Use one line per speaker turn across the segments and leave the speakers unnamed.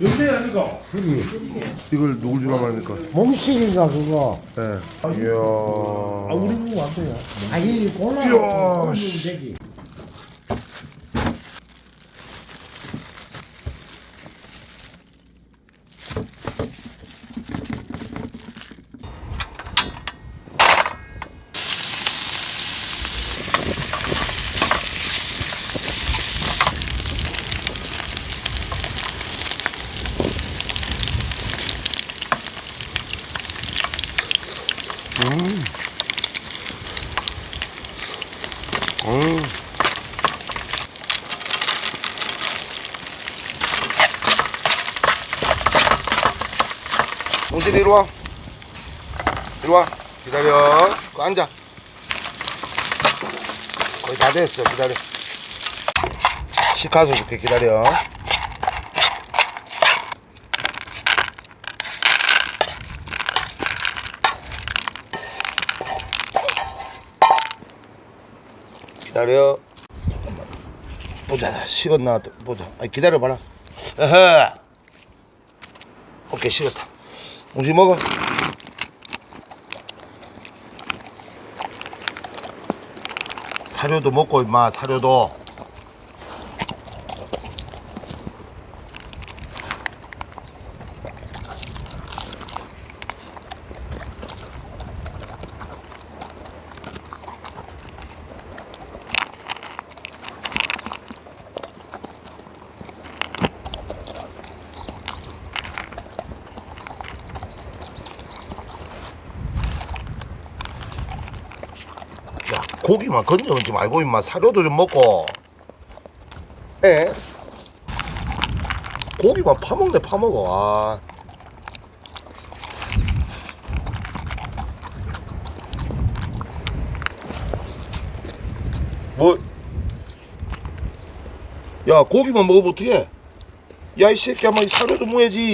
연대 아니가?
그리
이걸 누굴 주나 말입니까?
몽실인가 그거
예.
아
이야.
우리 보고 안 돼요.
아니 골라
이야,
골라면
씨.
되지
음. 무실 이리 와. 이리 와. 기다려. 그 앉아. 거의 다 됐어. 기다려. 식가서 줄게. 기다려. 기다려. 잠깐만. 보자. 식었나 보자. 아니, 기다려봐라. 어허. 오케이, 식었다. 무시 먹어. 사료도 먹고 임마 사료도 야 고기만 건져먹지 말고 임마 사료도 좀 먹고 에 고기만 파먹네 파먹어 아. 뭐? 야 고기만 먹으면 어떡해 야 이 새끼야 마 사료도 먹어야지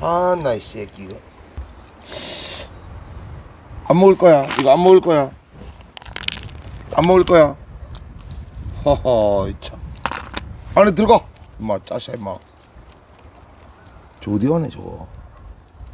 아나 이 새끼 이거 안 먹을 거야. 이거 안 먹을 거야. 안 먹을 거야. 허허, 이 참. 안에 들어가. 임마, 짜샤, 임마. 가네, 저거.